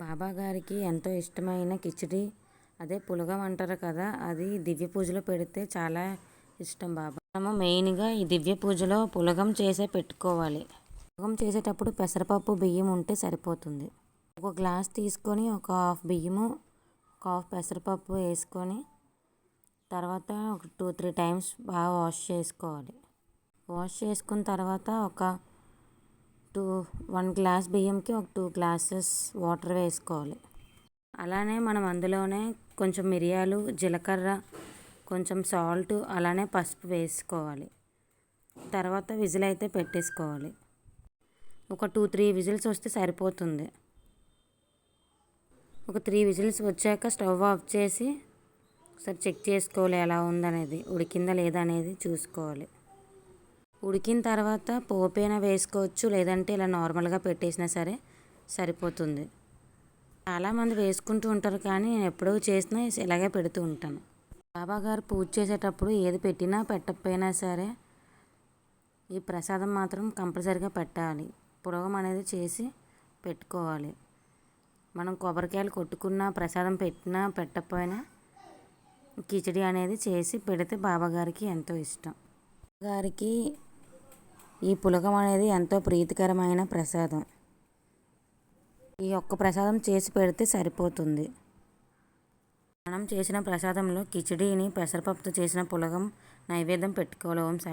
బాబా గారికి ఎంతో ఇష్టమైన కిచిడి. అదే పులగం అంటారు కదా అది దివ్య పూజలో పెడితే చాలా ఇష్టం బాబా. మనము మెయిన్గా ఈ దివ్య పూజలో పులగం చేసే పెట్టుకోవాలి. పులగం చేసేటప్పుడు పెసరపప్పు బియ్యం ఉంటే సరిపోతుంది. ఒక గ్లాస్ తీసుకొని ఒక హాఫ్ బియ్యము ఒక హాఫ్ పెసరపప్పు వేసుకొని తర్వాత ఒక టూ త్రీ టైమ్స్ బాగా వాష్ చేసుకోవాలి. వాష్ చేసుకున్న తర్వాత ఒక టూ వన్ గ్లాస్ బియ్యంకి ఒక టూ గ్లాసెస్ వాటర్ వేసుకోవాలి. అలానే మనం అందులోనే కొంచెం మిరియాలు జీలకర్ర కొంచెం సాల్ట్ అలానే పసుపు వేసుకోవాలి. తర్వాత విజిల్ అయితే పెట్టేసుకోవాలి. ఒక టూ త్రీ విజిల్స్ వస్తే సరిపోతుంది. ఒక త్రీ విజిల్స్ వచ్చాక స్టవ్ ఆఫ్ చేసి ఒకసారి చెక్ చేసుకోవాలి ఎలా ఉందనేది ఉడికిందా లేదా అనేది చూసుకోవాలి. ఉడికిన తర్వాత పోపైనా వేసుకోవచ్చు లేదంటే ఇలా నార్మల్గా పెట్టేసినా సరే సరిపోతుంది. చాలామంది వేసుకుంటూ ఉంటారు కానీ నేను ఎప్పుడో చేసినా ఇలాగే పెడుతూ ఉంటాను. బాబా గారు పూజ చేసేటప్పుడు ఏది పెట్టినా పెట్టకపోయినా సరే ఈ ప్రసాదం మాత్రం కంపల్సరిగా పెట్టాలి. పురోగం అనేది చేసి పెట్టుకోవాలి. మనం కొబ్బరికాయలు కొట్టుకున్న ప్రసాదం పెట్టినా పెట్టకపోయినా కిచడి అనేది చేసి పెడితే బాబాగారికి ఎంతో ఇష్టం. గారికి ఈ పులగం అనేది ఎంతో ప్రీతికరమైన ప్రసాదం. ఈ ఒక్క ప్రసాదం చేసి పెడితే సరిపోతుంది. మనం చేసిన ప్రసాదంలో కిచిడీని పెసరపప్పుతో చేసిన పులగం నైవేద్యం పెట్టుకోవాలి ఓం సాయి